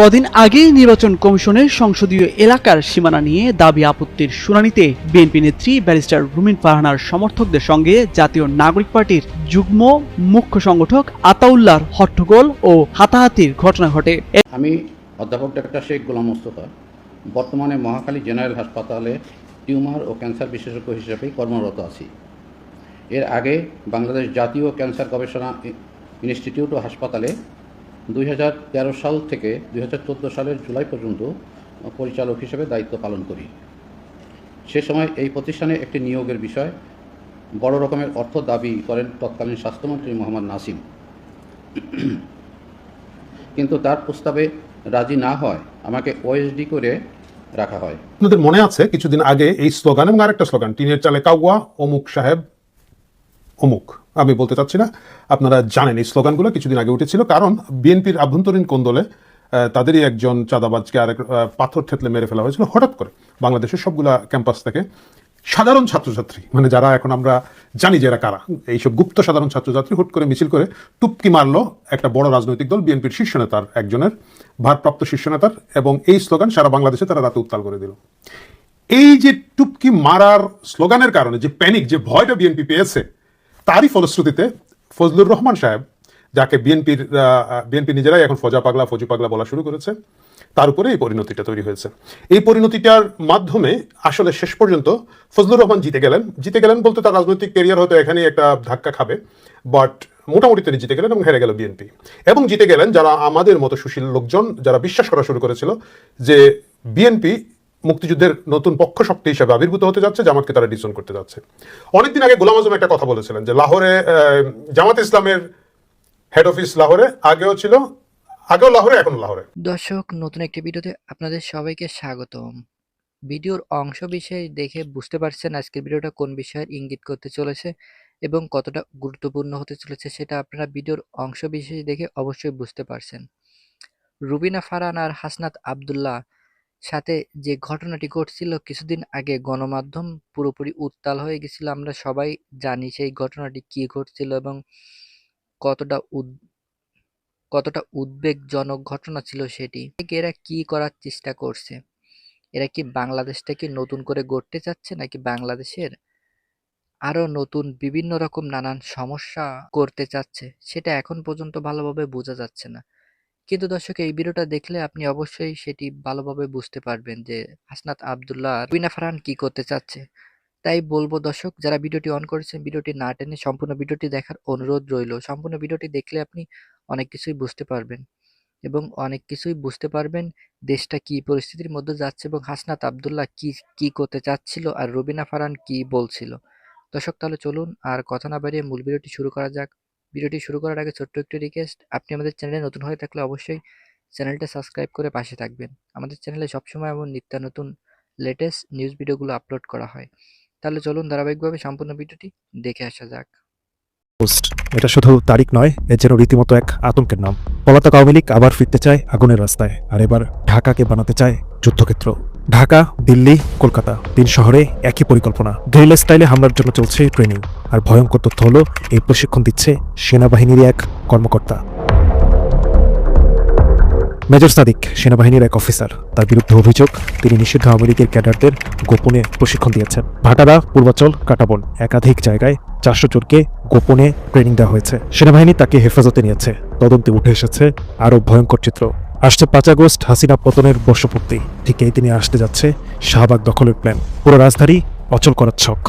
কদিন আগেই নির্বাচন কমিশনের সংসদীয় এলাকার সীমানা নিয়ে দাবি আপত্তির শুনানিতে বিএনপি নেত্রী ব্যারিস্টার রুমিন ফারহানার সমর্থকদের সঙ্গে জাতীয় নাগরিক পার্টির যুগ্ম মুখ্য সংগঠক আতাউল্লাহর হট্টগোল ও হাতাহাতির ঘটনা ঘটে। আমি অধ্যাপক ডাক্তার শেখ গোলাম মোস্তফা, বর্তমানে মহাখালী জেনারেল হাসপাতালে টিউমার ও ক্যান্সার বিশেষজ্ঞ হিসেবে কর্মরত আছি। এর আগে বাংলাদেশ জাতীয় ক্যান্সার গবেষণা ইনস্টিটিউট ও হাসপাতালে দুই হাজার তেরো সাল থেকে দুই হাজার চোদ্দ সালের জুলাই পর্যন্ত পরিচালক হিসেবে দায়িত্ব পালন করি। সে সময় এই প্রতিষ্ঠানে একটি নিয়োগের বিষয় বড় রকমের অর্থ দাবি করেন তৎকালীন স্বাস্থ্যমন্ত্রী মোহাম্মদ নাসিম। কিন্তু তার প্রস্তাবে রাজি না হয়, আমাকে ওএসডি করে রাখা হয়। আপনাদের মনে আছে, কিছুদিন আগে এই স্লোগান এবং আরেকটা স্লোগান, টিনের চালে কাউয়া, অমুক সাহেব অমুক আমি বলতে চাচ্ছি না, আপনারা জানেন এই স্লোগানগুলো, কিছুদিন আগে উঠেছিল, কারণ বিএনপির আভ্যন্তরীণ কোন্দলে তাদেরই একজন চাঁদাবাজকে আরেক পাথর থেতলে মেরে ফেলা হয়েছিল হঠাৎ করে বাংলাদেশের সবগুলা ক্যাম্পাস থেকে। সাধারণ ছাত্রছাত্রী মানে যারা এখন আমরা জানি যে এরা কারা, এইসব গুপ্ত সাধারণ ছাত্রছাত্রী হুট করে মিছিল করে টুপকি মারলো একটা বড় রাজনৈতিক দল, বিএনপির শীর্ষ নেতার একজনের, ভারপ্রাপ্ত শীর্ষ নেতার, এবং এই স্লোগান সারা বাংলাদেশে তারা রাতে উত্তাল করে দিল। এই যে টুপকি মারার স্লোগানের কারণে, যে প্যানিক যে ভয়টা বিএনপি পেয়েছে তারই ফলশ্রুতিতে ফজলুর রহমান সাহেব, যাকে বিএনপির বিএনপি নিজেরাই এখন ফজা পাগলা, ফজু পাগলা বলা শুরু করেছে, তার উপরে এই পরিণতিটা তৈরি হয়েছে। এই পরিণতিটার মাধ্যমে আসলে শেষ পর্যন্ত ফজলুর রহমান জিতে গেলেন। জিতে গেলেন বলতে তার রাজনৈতিক কেরিয়ার হয়তো এখানেই একটা ধাক্কা খাবে, বাট মোটামুটি তিনি জিতে গেলেন এবং হেরে গেল বিএনপি। এবং জিতে গেলেন যারা আমাদের মতো সুশীল লোকজন, যারা বিশ্বাস করা শুরু করেছিল যে বিএনপি মুক্তিযুদ্ধের নতুন পক্ষ শক্তি হিসাবে আবির্ভূত হতে যাচ্ছে, জামাতকে তারা ডিসন করতে যাচ্ছে। অনেকদিন আগে গোলাম আজম একটা কথা বলেছিলেন যে লাহোরে জামাত ইসলামের হেড অফিস লাহোরে, আগেও ছিল, আগেও লাহোরে, এখন লাহোরে। দর্শক, নতুন একটি ভিডিওতে আপনাদের সবাইকে স্বাগতম। ভিডিওর অংশ বিশেষ দেখে বুঝতে পারছেন আজকের ভিডিওটা কোন বিষয়ের ইঙ্গিত করতে চলেছে এবং কতটা গুরুত্বপূর্ণ হতে চলেছে সেটা আপনারা ভিডিওর অংশ বিশেষ দেখে অবশ্যই বুঝতে পারছেন। রুবিনা ফারহান আর হাসনাত আবদুল্লাহ সাথে যে ঘটনাটি ঘটছিল কিছুদিন আগে গণমাধ্যম পুরোপুরি উত্তাল হয়ে গেছিল। আমরা সবাই জানি সেই ঘটনাটি কি ঘটছিল এবং কতটা উদ, কতটা উদ্বেগজনক ঘটনা ছিল সেটি। এরা কি করার চেষ্টা করছে? এরা কি বাংলাদেশটাকে নতুন করে গড়তে চাচ্ছে নাকি বাংলাদেশের আরও নতুন বিভিন্ন রকম নানান সমস্যা করতে চাচ্ছে? সেটা এখন পর্যন্ত ভালোভাবে বোঝা যাচ্ছে না। কিন্তু দর্শক, এই ভিডিওটা দেখলে আপনি অবশ্যই সেটি ভালোভাবে বুঝতে পারবেন যে হাসনাত আবদুল্লাহ আর রুবিনা ফারহান কি করতে চাচ্ছে। তাই বলব দর্শক, যারা ভিডিওটি অন করেছেন, ভিডিওটি না টেনে সম্পূর্ণ ভিডিওটি দেখার অনুরোধ রইল। সম্পূর্ণ ভিডিওটি দেখলে আপনি অনেক কিছুই বুঝতে পারবেন এবং অনেক কিছুই বুঝতে পারবেন দেশটা কি পরিস্থিতির মধ্যে যাচ্ছে এবং হাসনাত আবদুল্লাহ কি কি করতে চাচ্ছিল আর রবিনা ফারহান কি বলছিল। দর্শক, তাহলে চলুন আর কথা না বাড়িয়ে মূল ভিডিওটি শুরু করা যাক। ভিডিওটি শুরু করার আগে ছোট্ট একটি রিকোয়েস্ট আপনি আমাদের চ্যানেলে নতুন হয়ে থাকলে অবশ্যই চ্যানেলটা সাবস্ক্রাইব করে পাশে থাকবেন। আমাদের চ্যানেলে সবসময় এমন নিত্য নতুন লেটেস্ট নিউজ ভিডিওগুলো আপলোড করা হয়। তাহলে চলুন ধারাবাহিকভাবে সম্পূর্ণ ভিডিওটি দেখে আসা যাক। পোস্ট এটা শুধু তারিখ নয়, এর যেন রীতিমতো এক আতঙ্কের নাম। পলাতক আওয়ামী লীগ আবার ফিরতে চায় আগুনের রাস্তায়, আর এবার ঢাকাকে বানাতে চায় যুদ্ধক্ষেত্র। ঢাকা, দিল্লি, কলকাতা, তিন শহরে একই পরিকল্পনা। গেরিলা স্টাইলে হামলার জন্য চলছে ট্রেনিং, আর ভয়ঙ্কর তথ্য হলো এই প্রশিক্ষণ দিচ্ছে সেনাবাহিনীর এক কর্মকর্তা। মেজর সাদিক, সেনাবাহিনীর এক অফিসার। তার বিরুদ্ধে অভিযোগ, তিনি নিষিদ্ধ আওয়ামী ক্যাডারদের গোপনে প্রশিক্ষণ দিয়েছেন। ভাটারা, পূর্বাচল, কাটাবন, একাধিক জায়গায় চারশো জনকে গোপনে ট্রেনিং দেওয়া হয়েছে। সেনাবাহিনী তাকে হেফাজতে নিয়েছে। তদন্তে উঠে এসেছে আরও ভয়ঙ্কর চিত্র। আসছে পাঁচ আগস্ট হাসিনা পতনের বর্ষপূর্তি। ঠিক এই দিনে আসতে যাচ্ছে শাহবাগ দখলের প্ল্যান পুরো রাজধানী অচল করার ছক।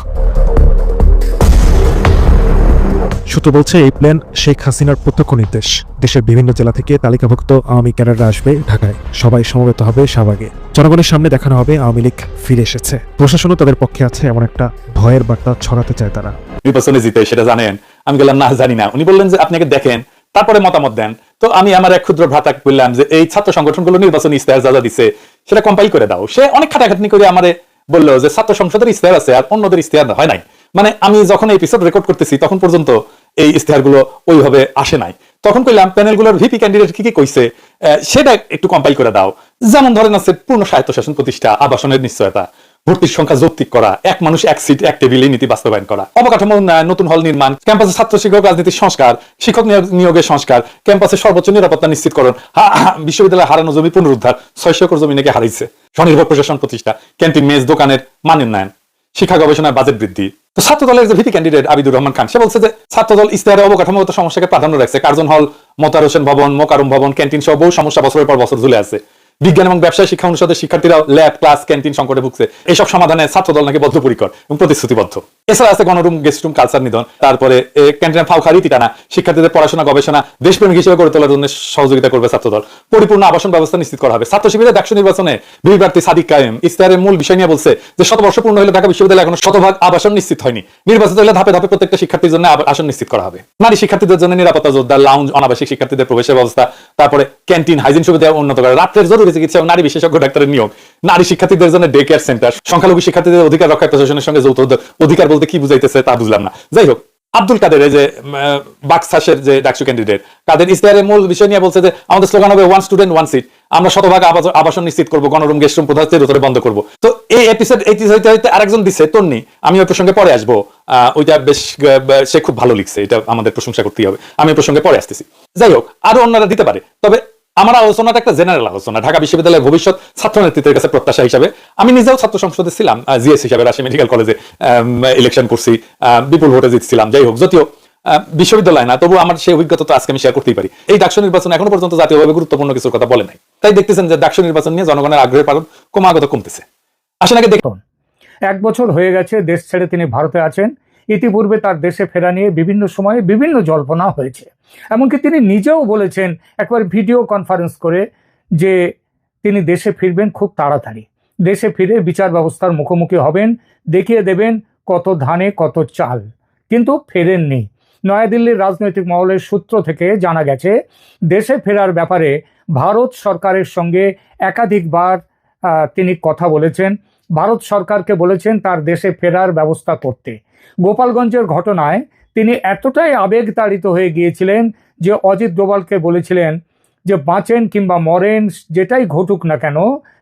সূত্র বলছে, এই প্ল্যান শেখ হাসিনার প্রত্যক্ষ নির্দেশ। দেশের বিভিন্ন জেলা থেকে তালিকাভুক্ত আওয়ামী ক্যাডাররা আসবে ঢাকায়। সবাই সমবেত হবে শাহবাগে। জনগণের সামনে দেখানো হবে আওয়ামী লীগ ফিরে এসেছে। প্রশাসনও তাদের পক্ষে আছে এমন একটা ভয়ের বার্তা ছড়াতে চায় তারা। নির্বাচনে জিতে, সেটা জানেন। আমি বললাম, না, জানি না। উনি বললেন যে আপনাকে দেখেন, তারপরে মতামত দেন। তো আমি আমার এক ক্ষুদ্র ভ্রাতা বললাম যে, এই ছাত্র সংগঠনগুলো নির্বাচনী ইস্তেহার যা যা দিচ্ছে সেটা কম্পাইল করে দাও। সে অনেক খাটাখাটনি করে আমারে বলল যে, ছাত্র সংসদের ইস্তেহার আছে আর অন্যদের ইস্তেহার হয় নাই। মানে আমি যখন এপিসোড রেকর্ড করতেছি, তখন পর্যন্ত এই ইস্তেহারগুলো ওইভাবে আসে নাই। তখন কইলাম, প্যানেলগুলোর ভিপি ক্যান্ডিডেট কি কি কইছে সেটা একটু কম্পাইল করে দাও। যেমন ধরেন আছে পূর্ণ স্বায়ত্তশাসন প্রতিষ্ঠা, আবাসনের নিশ্চয়তা। ভর্তির সংখ্যা যৌক্তিক করা, এক মানুষ এক সিট এক টেবিলে নীতি বাস্তবায়ন করা। অবকাঠামো উন্নয়ন, নতুন হল নির্মাণ, ক্যাম্পাসে ছাত্র শিক্ষক রাজনীতির সংস্কার, শিক্ষক নিয়োগের সংস্কার, ক্যাম্পাসে সর্বোচ্চ নিরাপত্তা নিশ্চিতকরণ বিশ্ববিদ্যালয়ে হারানো জমি পুনরুদ্ধার ছয়শো একর জমি নাকি হারাইছে। স্বনির্ভর প্রশাসন প্রতিষ্ঠা, ক্যান্টিন, মেজ দোকানের মান উন্নয়ন, শিক্ষা গবেষণায় বাজেট বৃদ্ধি। তো ছাত্র দলের যে ভিপি ক্যান্ডিডেট আবিদুর রহমান খান, সে বলছে যে ছাত্র দল ইস্তেহারে অবকাঠামোগত সমস্যাকে প্রাধান্য রাখছে। কার্জন হল, মতার হোসেন ভবন মোকারুম ভবন ক্যান্টিন সহ বহু সমস্যা বছরের পর বছর ঝুলে আছে। বিজ্ঞান এবং ব্যবসায় শিক্ষা অনুষদের শিক্ষার্থীরা ল্যাব ক্লাস ক্যান্টিন সংকটে ভুগছে। এইসব সমাধানে ছাত্র দল নাকি বদ্ধপরিকর এবং প্রতিশ্রুতিবদ্ধ। এছাড়া আছে গণরুম গেস্ট রুম কালচার নিধন। তারপরে এ, ক্যান্টিনের ফাউখা রীতি টানা শিক্ষার্থীদের পড়াশোনা গবেষণা দেশপ্রেমিক হিসেবে গড়ে তোলার জন্য সহযোগিতা করবে ছাত্র দল পরিপূর্ণ আবাসন ব্যবস্থা নিশ্চিত করা হবে। ছাত্র শিবিরের একশো নির্বাচনে বিবি প্রার্থী সাদিক কায়েম। ইস্তারের মূল বিষয় নিয়ে বলছে যে শতবর্ষ পূর্ণ হলে ঢাকা বিশ্ববিদ্যালয়ে এখনও শতভাগ আবাসন নিশ্চিত হয়নি। নির্বাচিত হলে ধাপে ধাপে প্রত্যেকটা শিক্ষার্থীর জন্য আসন নিশ্চিত করা হবে। নারী শিক্ষার্থীদের জন্য নিরাপত্তা যোদ্ধা লাউঞ্জ অনাবাসিক শিক্ষার্থীদের প্রবেশের ব্যবস্থা তারপরে ক্যান্টিন হাইজিন সুবিধা উন্নত করা রাত্রের জরুরি চিকিৎসা এবং নারী বিশেষজ্ঞ ডাক্তারের নিয়োগ। নারী শিক্ষার্থীদের জন্য ডে কেয়ার সেন্টার সংখ্যালঘু শিক্ষার্থীদের অধিকার রক্ষা প্রশাসনের সঙ্গে যৌথ। অধিকার বলতে কি বুঝাইতেছে তা বুঝলাম না। যাই হোক, আব্দুল কাদের যে বাক্সাসের যে ডাকসু ক্যান্ডিডেট কাদের ইস্তাহারের মূল বিষয় নিয়ে বলছে যে, আমাদের স্লোগান হবে ওয়ান স্টুডেন্ট ওয়ান সিট আমরা শতভাগ আবাসন নিশ্চিত করব, গণরুম গেস্ট রুম প্রধান চিরতরে বন্ধ করব। তো এই এপিসোড এই হইতে হইতে আরেকজন দিচ্ছে তন্নি। আমি ওই প্রসঙ্গে পরে আসব। ওইটা বেশ সে খুব ভালো লিখছে, এটা আমাদের প্রশংসা করতেই হবে। আমি প্রসঙ্গে পরে আসতেছি। যাই হোক, আরও অন্যরা দিতে পারে। তবে আমার আলোচনাটা একটা জেনারেল আলোচনা। ঢাকা বিশ্ববিদ্যালয়ের ভবিষ্যৎ ছাত্র নেতৃত্বের কাছে প্রত্যাশা হিসাবে। আমি নিজেও ছাত্র সংসদে ছিলাম জিএস হিসাবে, রাজশাহী মেডিকেল কলেজে ইলেকশন করছি বিপুল ভোটে জিতছিলাম, যাই হোক, যদিও বিশ্ববিদ্যালয় না তবু আমার সেই অভিজ্ঞতা তো আজকে আমি শেয়ার করতেই পারি। এই ডাকসু নির্বাচন এখনও পর্যন্ত জাতীয়ভাবে গুরুত্বপূর্ণ কিছুর কথা বলে নাই। তাই দেখতেছেন যে ডাকসু নির্বাচন নিয়ে জনগণের আগ্রহের পালন ক্রমাগত কমতেছে। আসেন আগে দেখুন এক বছর হয়ে গেছে, দেশ ছেড়ে তিনি ভারতে আছেন। ইতিপূর্বে তার দেশে ফেরা নিয়ে বিভিন্ন সময়ে বিভিন্ন জল্পনা হয়েছে। এমনকি তিনি নিজেও বলেছেন, একবার ভিডিও কনফারেন্স করে যে তিনি দেশে ফিরবেন খুব তাড়াতাড়ি। দেশে ফিরে বিচার ব্যবস্থার মুখোমুখি হবেন, দেখিয়ে দেবেন কত ধানে, কত চাল। কিন্তু ফেরেননি। নয়াদিল্লির রাজনৈতিক মহলের সূত্র থেকে জানা গেছে, দেশে ফেরার ব্যাপারে ভারত সরকারের সঙ্গে একাধিকবার তিনি কথা বলেছেন। ভারত সরকারকে বলেছেন তার দেশে ফেরার ব্যবস্থা করতে। গোপালগঞ্জের ঘটনায় তিনি এতটাই আবেগতাড়িত হয়ে গিয়েছিলেন যে অজিত ডোভালকে বলেছিলেন যে বাঁচেন কিংবা মরেন, যেটাই ঘটুক না কেন,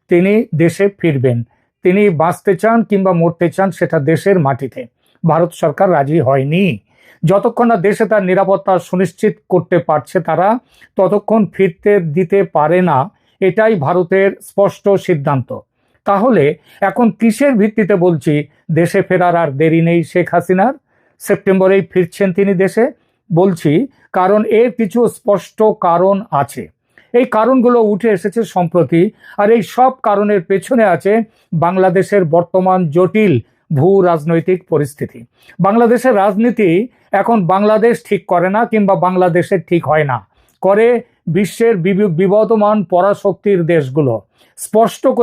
তিনি দেশে ফিরবেন। তিনি বাঁচতে চান কিংবা মরতে চান সেটা দেশের মাটিতে। ভারত সরকার রাজি হয়নি। যতক্ষণ না দেশে তার নিরাপত্তা সুনিশ্চিত করতে পারছে তারা, ততক্ষণ ফিরতে দিতে পারে না, এটাই ভারতের স্পষ্ট সিদ্ধান্ত। তাহলে এখন কিসের ভিত্তিতে বলছি, দেশে ফেরার আর দেরি নেই শেখ হাসিনার? সেপ্টেম্বরেই ফিরছেন তিনি দেশে। বলছি, কারণ এর কিছু স্পষ্ট কারণ আছে। এই কারণগুলো উঠে এসেছে সম্প্রতি, আর এই সব কারণের পেছনে আছে বাংলাদেশের বর্তমান জটিল ভূ রাজনৈতিক পরিস্থিতি। বাংলাদেশের রাজনীতি এখন বাংলাদেশ ঠিক করে না কিংবা বাংলাদেশের ঠিক হয় না। করে বিশ্বের বিবি- বিবদমান পরাশক্তির দেশগুলো। স্পষ্ট করে